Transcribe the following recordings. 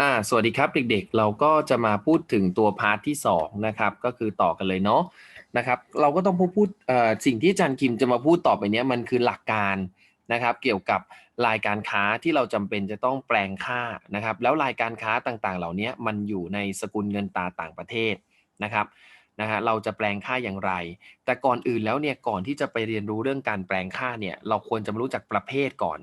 อ่าสวัสดีครับเด็กๆ เราก็จะมาพูดถึงตัวพาร์ทที่2นะครับก็คือต่อกันเลยเนาะนะครับเราก็ต้องพูดพดเอ่อสิ่งที่อาจารย์คิมจะมาพูดต่อไปเนี้ยมันคือหลักการนะครับเกี่ยวกับรายการค้าที่เราจำเป็นจะต้องแปลงค่านะครับแล้วรายการค้าต่างๆ เหล่านี้มันอยู่ในสกุลเงินตราต่างประเทศนะครับนะฮะเราจะแปลงค่าอย่างไร แต่ก่อนอื่นแล้วเนี่ยก่อนที่จะไปเรียนรู้เรื่องการแปลงค่าเนี่ยเราควรจะมารู้จักประเภทก่อน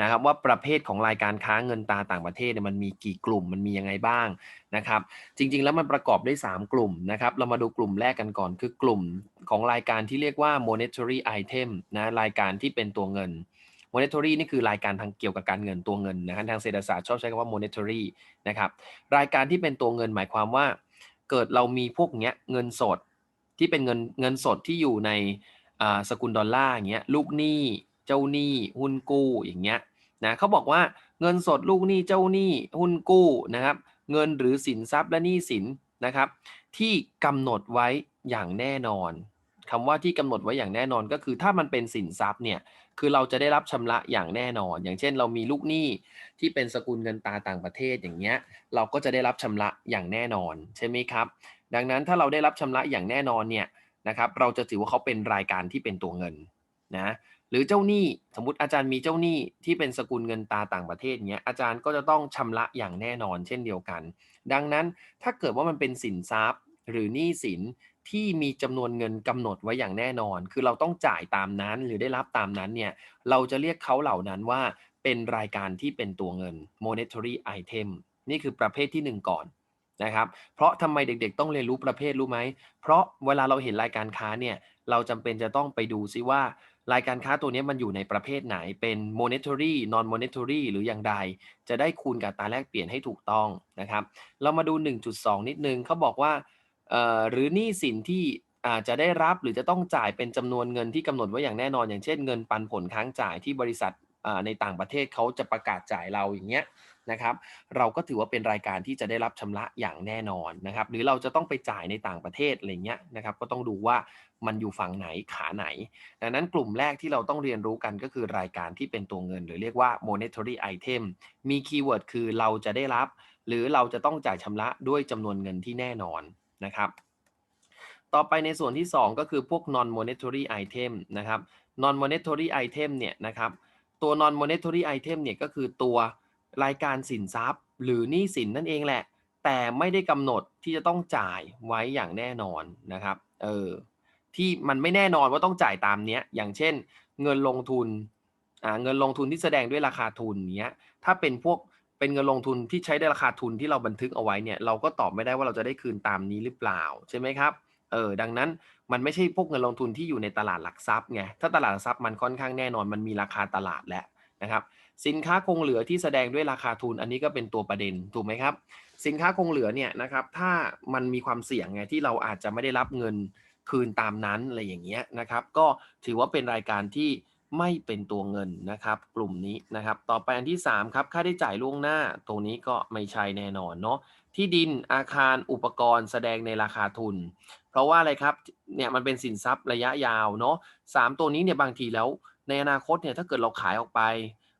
นะครับว่าประเภทของรายการค้าเงินตาต่างประเทศเนี่ยมันมีกี่กลุ่มมันมียังไงบ้างนะครับจริงๆ แล้วมันประกอบด้วย 3 กลุ่มนะครับเรามาดูกลุ่มแรกกันก่อน คือกลุ่มของรายการที่เรียกว่า monetary item นะรายการที่เป็นตัวเงิน monetary นี่คือรายการทางเกี่ยวกับการเงินตัวเงินนะครับทางเศรษฐศาสตร์ชอบใช้คำว่า monetary นะครับรายการที่เป็นตัวเงินหมายความว่า เกิดเรามีพวกเนี้ยเงินสดที่เป็นเงินเงินสดที่อยู่ในสกุลดอลลาร์อย่างเงี้ยลูกหนี้เจ้าหนี้หุ้นกู้อย่างเงี้ย นะเขาบอกว่าเงินสดลูกหนี้เจ้าหนี้หุ้นกู้นะครับ เงินหรือสินทรัพย์และหนี้สินนะครับ ที่กำหนดไว้อย่างแน่นอนคำว่าที่กำหนดไว้อย่างแน่นอนก็คือถ้ามันเป็นสินทรัพย์เนี่ยคือเราจะได้รับชำระอย่างแน่นอน อย่างเช่น เรามีลูกหนี้ที่เป็นสกุลเงินตราต่างประเทศอย่างเงี้ยเราก็จะได้รับชำระอย่างแน่นอนใช่ไหมครับ ดังนั้นถ้าเราได้รับชำระอย่างแน่นอนเนี่ยนะครับ เราจะถือว่าเขาเป็นรายการที่เป็นตัวเงินนะ หรือเจ้าหนี้สมมติอาจารย์มีเจ้าหนี้ที่เป็นสกุลเงินตาต่างประเทศเนี้ยอาจารย์ก็จะต้องชำระอย่างแน่นอนเช่นเดียวกัน ดังนั้นถ้าเกิดว่ามันเป็นสินทรัพย์ หรือหนี้สินที่มีจำนวนเงินกำหนดไว้อย่างแน่นอน คือเราต้องจ่ายตามนั้นหรือได้รับตามนั้นเนี่ยเราจะเรียกเขาเหล่านั้นว่าเป็นรายการที่เป็นตัวเงิน monetary item นี่คือประเภทที่ 1 ก่อนนะครับ เพราะทำไมเด็กๆ ต้องเรียนรู้ประเภทรู้ไหม เพราะเวลาเราเห็นรายการค้าเนี่ย เราจำเป็นจะต้องไปดูซิว่า รายการค้าตัวนี้มันอยู่ในประเภทไหนเป็น monetary non monetary หรืออย่างใด จะได้คูณกับตาแลกเปลี่ยนให้ถูกต้องนะครับ เรามาดู 1.2 นิดนึงเขาบอกว่าหรือหนี้สินที่อาจจะได้รับหรือจะต้องจ่ายเป็นจำนวนเงินที่กำหนดไว้อย่างแน่นอน อย่างเช่นเงินปันผลค้างจ่ายที่บริษัท ในต่างประเทศเขาจะประกาศจ่ายเราอย่างเงี้ยนะครับ เราก็ถือว่าเป็นรายการที่จะได้รับชำระอย่างแน่นอนนะครับ หรือเราจะต้องไปจ่ายในต่างประเทศอะไรเงี้ยนะครับ ก็ต้องดูว่ามันอยู่ฝั่งไหนขาไหน ดังนั้นกลุ่มแรกที่เราต้องเรียนรู้กันก็คือรายการที่เป็นตัวเงิน หรือเรียกว่า monetary item มีคีย์เวิร์ดคือเราจะได้รับ หรือเราจะต้องจ่ายชำระด้วยจำนวนเงินที่แน่นอนนะครับต่อไปในส่วนที่ 2 ก็คือพวก non monetary item นะครับ non monetary item เนี่ยนะครับ ตัว non monetary item เนี่ยก็คือตัวรายการสินทรัพย์ หรือหนี้สินนั่นเองแหละ แต่ไม่ได้กำหนดที่จะต้องจ่ายไว้อย่างแน่นอนนะครับเออที่มันไม่แน่นอนว่าต้องจ่ายตามเนี้ยอย่างเช่น เงินลงทุนอ่าเงินลงทุนที่แสดงด้วยราคาทุนเนี้ยถ้าเป็นพวกเป็นเงินลงทุนที่ใช้ได้ราคาทุนที่เราบันทึกเอาไว้เนี่ยเราก็ตอบไม่ได้ว่าเราจะได้คืนตามนี้หรือเปล่าใช่ไหมครับ เออดังนั้นมันไม่ใช่พวกเงินลงทุนที่อยู่ในตลาดหลักทรัพย์ไงถ้าตลาดหลักทรัพย์มันค่อนข้างแน่นอนมันมีราคาตลาดแล้วนะครับ สินค้าคงเหลือที่แสดงด้วยราคาทุนอันนี้ก็เป็นตัวประเด็นถูกไหมครับ สินค้าคงเหลือเนี่ยนะครับถ้ามันมีความเสี่ยงไงที่เราอาจจะไม่ได้รับเงินคืนตามนั้นอะไรอย่างเงี้ยนะครับ ก็ถือว่าเป็นรายการที่ ไม่เป็นตัวเงินนะครับ กลุ่มนี้นะครับ ต่อไปอันที่3ครับค่าได้จ่ายล่วงหน้า ตรงนี้ก็ไม่ใช่แน่นอนเนาะที่ดินอาคารอุปกรณ์แสดงในราคาทุน เพราะว่าอะไรครับเนี่ยมันเป็นสินทรัพย์ระยะยาวเนาะสามตัวนี้เนี่ยบางทีแล้วในอนาคตเนี่ยถ้าเกิดเราขายออกไป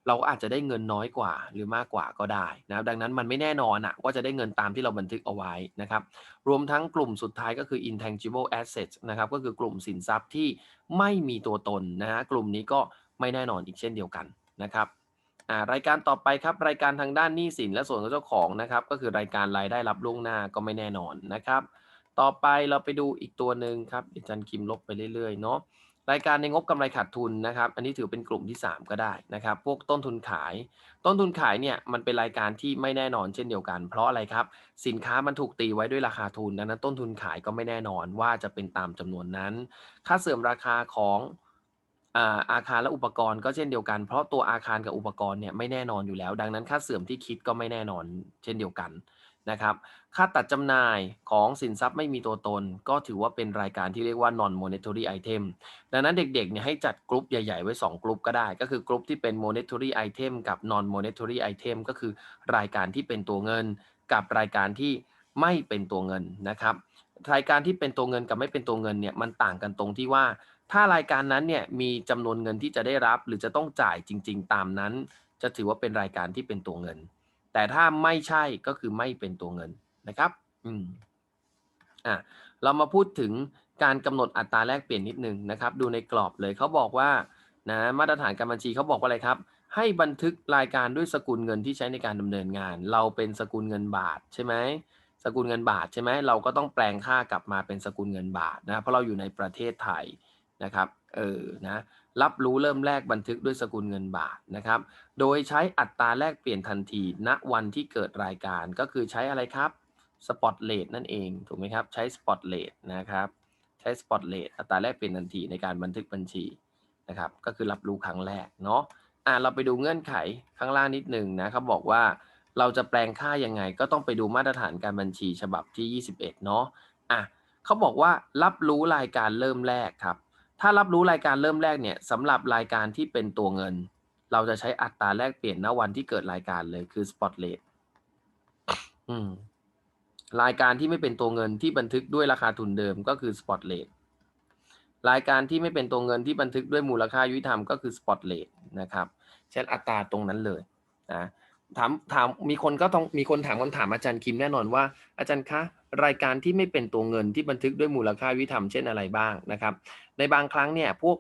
เราอาจจะได้เงินน้อยกว่าหรือมากกว่าก็ได้นะครับ ดังนั้นมันไม่แน่นอนอะว่าจะได้เงินตามที่เราบันทึกเอาไว้นะครับ รวมทั้งกลุ่มสุดท้ายก็คือ intangible assets นะครับ ก็คือกลุ่มสินทรัพย์ที่ไม่มีตัวตนนะฮะกลุ่มนี้ก็ไม่แน่นอนอีกเช่นเดียวกันนะครับรายการต่อไปครับรายการทางด้านหนี้สินและส่วนของเจ้าของนะครับก็คือรายการรายได้รับล่วงหน้าก็ไม่แน่นอนนะครับ ต่อไปเราไปดูอีกตัวหนึ่งครับอาจารย์คิมลบไปเรื่อยๆเนาะ รายการในงบกำไรขาดทุนนะครับ อันนี้ถือเป็นกลุ่มที่ 3 ก็ได้นะครับ พวกต้นทุนขาย ต้นทุนขายเนี่ยมันเป็นรายการที่ไม่แน่นอนเช่นเดียวกัน เพราะอะไรครับ สินค้ามันถูกตีไว้ด้วยราคาทุนดังนั้นต้นทุนขายก็ไม่แน่นอนว่าจะเป็นตามจำนวนนั้น ค่าเสื่อมราคาของอาคารและอุปกรณ์ก็เช่นเดียวกัน เพราะตัวอาคารกับอุปกรณ์เนี่ยไม่แน่นอนอยู่แล้ว ดังนั้นค่าเสื่อมที่คิดก็ไม่แน่นอนเช่นเดียวกัน นะครับ ค่าตัดจำหน่ายของสินทรัพย์ไม่มีตัวตน ก็ถือว่าเป็นรายการที่เรียกว่า non monetary item ดังนั้นเด็กๆเนี่ยให้จัดกลุ่มใหญ่ๆ ไว้ 2 กลุ่มก็ได้ ก็คือกลุ่มที่เป็น monetary item กับ non monetary item ก็คือรายการที่เป็นตัวเงิน กับรายการที่ไม่เป็นตัวเงินนะครับ รายการที่เป็นตัวเงินกับไม่เป็นตัวเงินเนี่ยมันต่างกันตรงที่ว่า ถ้ารายการนั้นเนี่ยมีจำนวนเงินที่จะได้รับ หรือจะต้องจ่ายจริง ๆ ตามนั้น จะถือว่าเป็นรายการที่เป็นตัวเงิน แต่ถ้าไม่ใช่ก็คือไม่เป็นตัวเงินนะครับอืมอะเรามาพูดถึงการกำหนดอัตราแลกเปลี่ยนนิดนึงนะครับ ดูในกรอบเลยเขาบอกว่านะมาตรฐานการบัญชีเขาบอกว่าอะไรครับ ให้บันทึกรายการด้วยสกุลเงินที่ใช้ในการดำเนินงาน เราเป็นสกุลเงินบาทใช่ไหมสกุลเงินบาทใช่ไหมเราก็ต้องแปลงค่ากลับมาเป็นสกุลเงินบาทนะเพราะเราอยู่ในประเทศไทย นะครับเออนะรับรู้เริ่มแรกบันทึกด้วยสกุลเงินบาทนะครับ โดยใช้อัตราแลกเปลี่ยนทันทีณวันที่เกิดรายการก็คือใช้อะไรครับสปอตเลทนั่นเองถูกไหมครับใช้สปอตเลทนะครับใช้สปอตเลทอัตราแลกเปลี่ยนทันทีในการบันทึกบัญชีนะครับก็คือรับรู้ครั้งแรกเนาะอ่าเราไปดูเงื่อนไขข้างล่างนิดหนึ่งนะเขาบอกว่าเราจะแปลงค่ายังไงก็ต้องไปดูมาตรฐานการบัญชีฉบับที่ 21 เนาะอะเขาบอกว่ารับรู้รายการเริ่มแรกครับ ถ้ารับรู้รายการเริ่มแรกเนี่ยสำหรับรายการที่เป็นตัวเงิน เราจะใช้อัตราแลกเปลี่ยนณวันที่เกิดรายการเลยคือ spot rate อืมรายการที่ไม่เป็นตัวเงินที่บันทึกด้วยราคาทุนเดิมก็คือ spot rate รายการที่ไม่เป็นตัวเงินที่บันทึกด้วยมูลค่ายุติธรรมก็คือ spot rate นะครับเช่นอัตราตรงนั้นเลยนะ ถามถามมีคนก็ต้องมีคนถามคำถามอาจารย์คิมแน่นอนว่า อาจารย์คะ รายการที่ไม่เป็นตัวเงินที่บันทึกด้วยมูลค่ายุติธรรมเช่นอะไรบ้างนะครับ ในบางครั้งเนี่ยพวก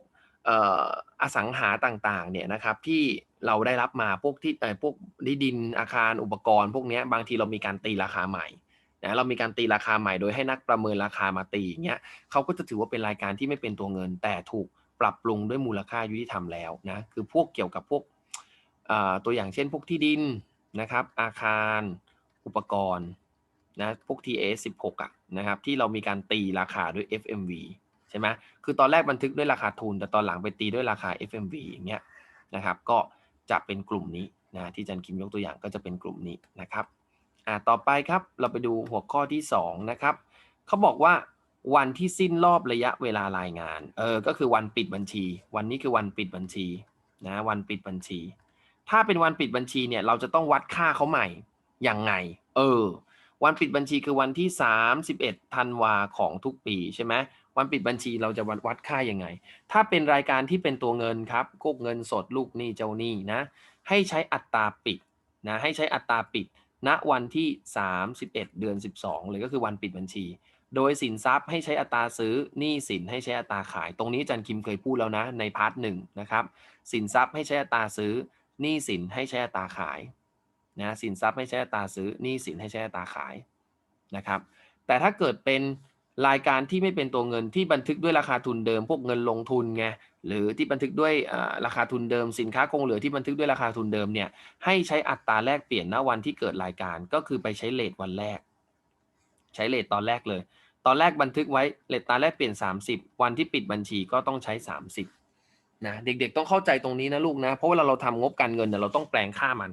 อสังหาต่างๆเนี่ยนะครับที่เราได้รับมาพวกที่เอ่อพวกที่ดินอาคารอุปกรณ์พวกนี้บางทีเรามีการตีราคาใหม่นะเรามีการตีราคาใหม่โดยให้นักประเมินราคามาตีอย่างเงี้ยเขาก็จะถือว่าเป็นรายการที่ไม่เป็นตัวเงิน แต่ถูกปรับปรุงด้วยมูลค่ายุติธรรมแล้วนะคือพวกเกี่ยวกับพวก ตัวอย่างเช่นพวกที่ดินนะครับ อาคารอุปกรณ์นะพวก TS 16อะนะครับที่เรามีการตีราคาด้วย FMV ใช่ไหมคือตอนแรกบันทึกด้วยราคาทุน แต่ตอนหลังไปตีด้วยราคา FMV อย่างเงี้ยนะครับ ก็จะเป็นกลุ่มนี้นะที่อาจันคิมยกตัวอย่างก็จะเป็นกลุ่มนี้นะครับอ่าต่อไปครับเราไปดูหัวข้อที่ 2 นะครับเขาบอกว่าวันที่สิ้นรอบระยะเวลารายงานเออก็คือวันปิดบัญชี วันนี้คือวันปิดบัญชีนะวันปิดบัญชี ถ้าเป็นวันปิดบัญชีเนี่ยเราจะต้องวัดค่าเขาใหม่ยังไง เออ วันปิดบัญชีคือวันที่ 31ธันวาของทุกปีใช่ไหมวันปิดบัญชีเราจะวัดวัดค่ายังไง ถ้าเป็นรายการที่เป็นตัวเงินครับกกเงินสดลูกหนี้เจ้าหนี้นะ ให้ใช้อัตราปิดนะให้ใช้อัตราปิดณวันที่ 31 เดือน 12 เลยก็คือวันปิดบัญชี โดยสินทรัพย์ให้ใช้อัตราซื้อหนี้สินให้ใช้อัตราขาย ตรงนี้จันคิมเคยพูดแล้วนะในพาร์ทหนึ่งนะครับ สินทรัพย์ให้ใช้อัตราซื้อ หนี้สินให้ใช้อัตราขายนะสินทรัพย์ให้ใช้อัตราซื้อหนี้สินให้ใช้อัตราขายนะครับ แต่ถ้าเกิดเป็นรายการที่ไม่เป็นตัวเงินที่บันทึกด้วยราคาทุนเดิม พวกเงินลงทุนไงหรือที่บันทึกด้วยราคาทุนเดิม สินค้าคงเหลือที่บันทึกด้วยราคาทุนเดิมเนี่ยให้ใช้อัตราแลกเปลี่ยนณวันที่เกิดรายการก็คือไปใช้เลทวันแรก ใช้เลทตอนแรกเลย ตอนแรกบันทึกไว้เลทตาแรกเปลี่ยน 30 วันที่ปิดบัญชีก็ต้องใช้ 30 นะเด็กๆต้องเข้าใจตรงนี้นะลูกนะ เพราะเวลาเราทำงบการเงินเนี่ยเราต้องแปลงค่ามัน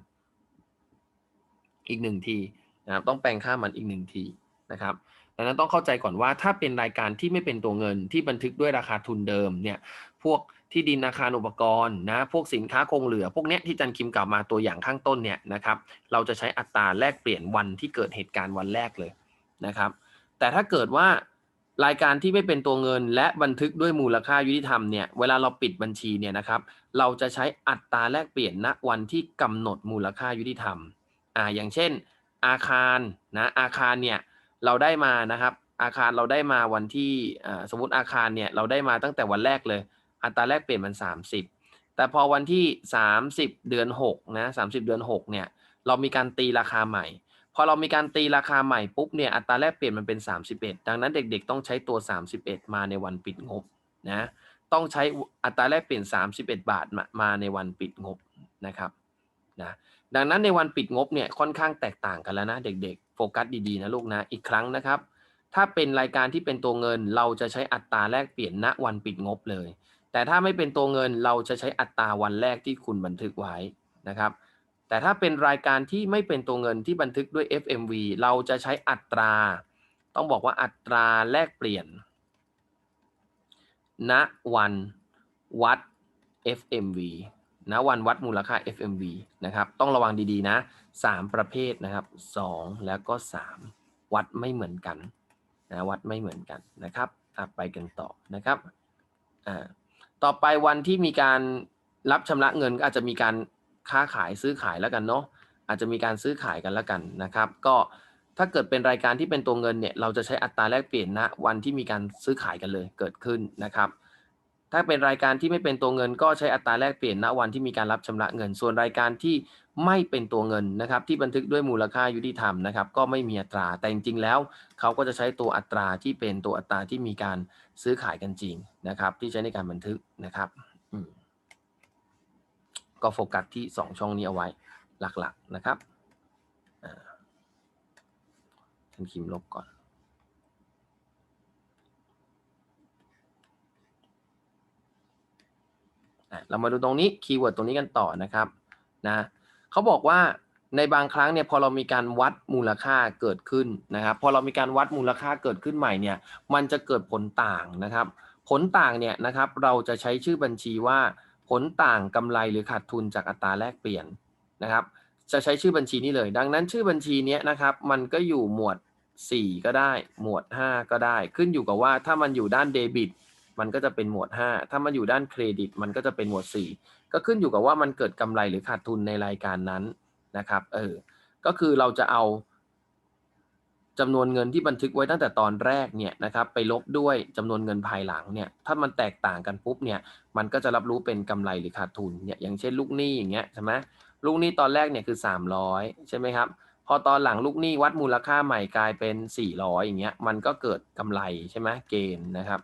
อีกหนึ่งทีนะครับต้องแปลงค่ามันอีกหนึ่งทีนะครับดังนั้นต้องเข้าใจก่อนว่าถ้าเป็นรายการที่ไม่เป็นตัวเงินที่บันทึกด้วยราคาทุนเดิมเนี่ยพวกที่ดินอาคารอุปกรณ์นะพวกสินค้าคงเหลือ พวกเนี้ยที่จันคิมกล่าวมาตัวอย่างข้างต้นเนี่ยนะครับเราจะใช้อัตราแลกเปลี่ยนวันที่เกิดเหตุการณ์วันแรกเลยนะครับ แต่ถ้าเกิดว่า รายการที่ไม่เป็นตัวเงิน และบันทึกด้วยมูลค่ายุติธรรมเนี่ยเวลาเราปิดบัญชีเนี่ยนะครับ เราจะใช้อัตราแลกเปลี่ยนณวันที่กำหนดมูลค่ายุติธรรมอ่าอย่างเช่น อาคารนะอาคารเนี่ยเราได้มานะครับ อาคารเราได้มาวันที่สมมติอาคารเนี่ยเราได้มาตั้งแต่วันแรกเลย อัตราแลกเปลี่ยนมัน 30 แต่พอวันที่ 30 เดือน6นะ30 เดือน6เนี่ยเรามีการตีราคาใหม่ พอเรามีการตีราคาใหม่ปุ๊บเนี่ยอัตราแลกเปลี่ยนมันเป็น 31 ดังนั้นเด็กๆ ต้องใช้ตัว 31 มาในวันปิดงบนะต้องใช้อัตราแลกเปลี่ยน 31 บาทมามาในวันปิดงบนะครับนะดังนั้นในวันปิดงบเนี่ยค่อนข้างแตกต่างกันแล้วนะเด็กๆ โฟกัสดีๆนะลูกนะอีกครั้งนะครับ ถ้าเป็นรายการที่เป็นตัวเงินเราจะใช้อัตราแลกเปลี่ยนณวันปิดงบเลย แต่ถ้าไม่เป็นตัวเงินเราจะใช้อัตราวันแรกที่คุณบันทึกไว้นะครับ แต่ถ้าเป็นรายการที่ไม่เป็นตัวเงินที่บันทึกด้วย FMV เราจะใช้อัตรา ต้องบอกว่าอัตราแลกเปลี่ยน ณวันวัด FMV ณวันวัดมูลค่า FMV นะครับ ต้องระวังดีๆนะ 3 ประเภทนะครับ 2 แล้วก็ 3 วัดไม่เหมือนกันนะวัดไม่เหมือนกันนะครับไปกันต่อนะครับต่อไปวันที่มีการรับชำระเงินก็อาจจะมีการ ค้าขายซื้อขายแล้วกันเนาะอาจจะมีการซื้อขายกันแล้วกันนะครับ ก็ถ้าเกิดเป็นรายการที่เป็นตัวเงินเนี่ยเราจะใช้อัตราแลกเปลี่ยนณวันที่มีการซื้อขายกันเลยเกิดขึ้นนะครับ ถ้าเป็นรายการที่ไม่เป็นตัวเงิน ก็ใช้อัตราแลกเปลี่ยนณวันที่มีการรับชำระเงิน ส่วนรายการที่ไม่เป็นตัวเงินนะครับ ที่บันทึกด้วยมูลค่ายุติธรรมนะครับ ก็ไม่มีอัตราแต่จริงๆแล้วเขาก็จะใช้ตัวอัตราที่เป็นตัวอัตราที่มีการซื้อขายกันจริงนะครับ ที่ใช้ในการบันทึกนะครับ ก็โฟกัสที่ 2 ช่องนี้เอาไว้หลักๆนะครับอ่าฉันคิมลบก่อนเรามาดูตรงนี้คีย์เวิร์ดตรงนี้กันต่อนะครับนะเขาบอกว่าในบางครั้งเนี่ยพอเรามีการวัดมูลค่าเกิดขึ้นนะครับ พอเรามีการวัดมูลค่าเกิดขึ้นใหม่เนี่ยมันจะเกิดผลต่างนะครับ ผลต่างเนี่ยนะครับ เราจะใช้ชื่อบัญชีว่า ผลต่างกำไรหรือขาดทุนจากอัตราแลกเปลี่ยนนะครับ จะใช้ชื่อบัญชีนี้เลย ดังนั้นชื่อบัญชีนี้นะครับ มันก็อยู่หมวด 4 ก็ได้ หมวด 5 ก็ได้ ขึ้นอยู่กับว่าถ้ามันอยู่ด้านเดบิตมันก็จะเป็นหมวด 5 ถ้ามันอยู่ด้านเครดิต มันก็จะเป็นหมวด 4 ก็ขึ้นอยู่กับว่ามันเกิดกำไรหรือขาดทุนในรายการนั้นนะครับ เออ ก็คือเราจะเอา จำนวนเงินที่บันทึกไว้ตั้งแต่ตอนแรกเนี่ยนะครับไปลบด้วยจำนวนเงินภายหลังเนี่ยถ้ามันแตกต่างกันปุ๊บเนี่ยมันก็จะรับรู้เป็นกำไรหรือขาดทุนเนี่ยอย่างเช่นลูกหนี้อย่างเงี้ยใช่ไหมลูกหนี้ตอนแรกเนี่ยคือ 300 ใช่ไหมครับพอตอนหลังลูกหนี้วัดมูลค่าใหม่กลายเป็น 400 อย่างเงี้ยมันก็เกิดกำไรใช่ไหมเกณฑ์นะครับ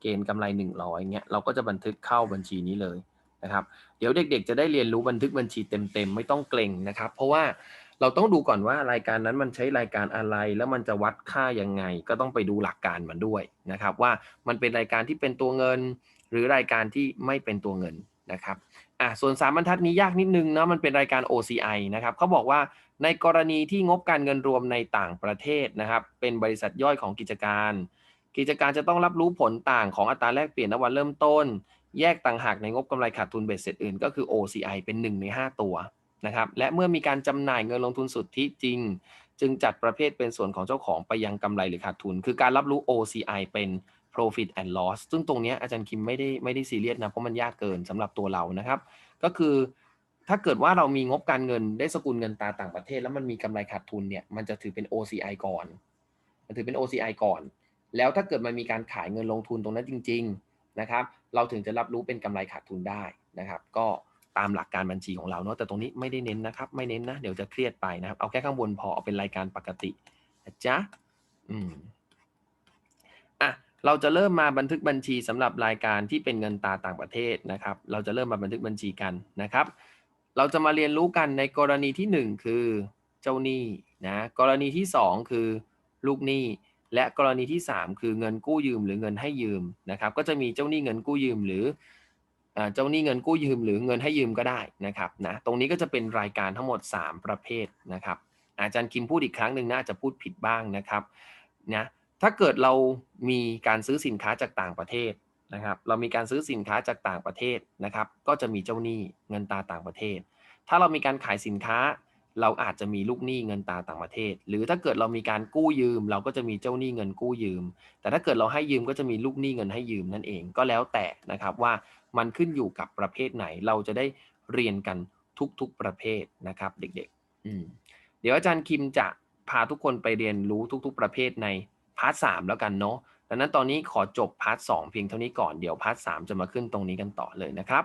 เกณฑ์กำไร 100อย่างเงี้ยเราก็จะบันทึกเข้าบัญชีนี้เลยนะครับเดี๋ยวเด็กๆ จะได้เรียนรู้บันทึกบัญชีเต็มๆไม่ต้องเกรงนะครับ เพราะว่า เราต้องดูก่อนว่ารายการนั้นมันใช้รายการอะไร แล้วมันจะวัดค่ายังไง ก็ต้องไปดูหลักการมันด้วยนะครับ ว่ามันเป็นรายการที่เป็นตัวเงิน หรือรายการที่ไม่เป็นตัวเงินนะครับอะส่วนสามบรรทัดนี้ยากนิดนึงนะมันเป็นรายการ OCI นะครับเขาบอกว่าในกรณีที่งบการเงินรวมในต่างประเทศนะครับ เป็นบริษัทย่อยของกิจการ กิจการจะต้องรับรู้ผลต่างของอัตราแลกเปลี่ยนณวันเริ่มต้น แยกต่างหากในงบกำไรขาดทุนเบ็ดเสร็จอื่นก็คือ OCI เป็น 1 ใน 5 ตัว นะครับ และเมื่อมีการจำหน่ายเงินลงทุนสุทธิจริง จึงจัดประเภทเป็นส่วนของเจ้าของไปยังกำไรหรือขาดทุน คือการรับรู้ OCI เป็น profit and loss ซึ่งตรงนี้อาจารย์คิมไม่ได้ไม่ได้ซีเรียสนะ เพราะมันยากเกินสำหรับตัวเรานะครับ ก็คือถ้าเกิดว่าเรามีงบการเงินได้สกุลเงินตราต่างประเทศ แล้วมันมีกำไรขาดทุนเนี่ยมันจะถือเป็น OCI ก่อนมันถือเป็น OCI ก่อน แล้วถ้าเกิดมันมีการขายเงินลงทุนตรงนั้นจริง ๆนะครับ เราถึงจะรับรู้เป็นกำไรขาดทุนได้นะครับ ก็ามหลักการบัญชีของเราเนาะแต่ตรงนี้ไม่ได้เน้นนะครับ ไม่เน้นนะ เดี๋ยวจะเครียดไปนะครับ เอาแค่ข้างบนพอเอาเป็นรายการปกตินะจ๊ะอืมอะเราจะเริ่มมาบันทึกบัญชีสำหรับรายการที่เป็นเงินตราต่างประเทศนะครับ เราจะเริ่มมาบันทึกบัญชีกันนะครับ เราจะมาเรียนรู้กันในกรณีที่หนึ่งคือเจ้าหนี้นะกรณีที่สองคือลูกหนี้และกรณีที่สามคือเงินกู้ยืมหรือเงินให้ยืมนะครับ ก็จะมีเจ้าหนี้เงินกู้ยืมหรือ เจ้าหนี้เงินกู้ยืมหรือเงินให้ยืมก็ได้นะครับนะตรงนี้ก็จะเป็นรายการทั้งหมด 3 ประเภทนะครับ อาจารย์คิมพูดอีกครั้งหนึ่งน่าจะพูดผิดบ้างนะครับนะถ้าเกิดเรามีการซื้อสินค้าจากต่างประเทศนะครับ เรามีการซื้อสินค้าจากต่างประเทศนะครับ ก็จะมีเจ้าหนี้เงินตาต่างประเทศ ถ้าเรามีการขายสินค้า เราอาจจะมีลูกหนี้เงินตาต่างประเทศ หรือถ้าเกิดเรามีการกู้ยืม เราก็จะมีเจ้าหนี้เงินกู้ยืม แต่ถ้าเกิดเราให้ยืมก็จะมีลูกหนี้เงินให้ยืมนั่นเองก็แล้วแต่นะครับว่า มันขึ้นอยู่กับประเภทไหน เราจะได้เรียนกันทุกๆประเภทนะครับ เด็กๆอืมเดี๋ยวอาจารย์คิมจะพาทุกคนไปเรียนรู้ทุก ๆ ประเภทในพาร์ทสแล้วกันเนาะดังนั้นตอนนี้ขอจบพาร์ทสเพียงเท่านี้ก่อน เดี๋ยวพาร์ทสจะมาขึ้นตรงนี้กันต่อเลยนะครับ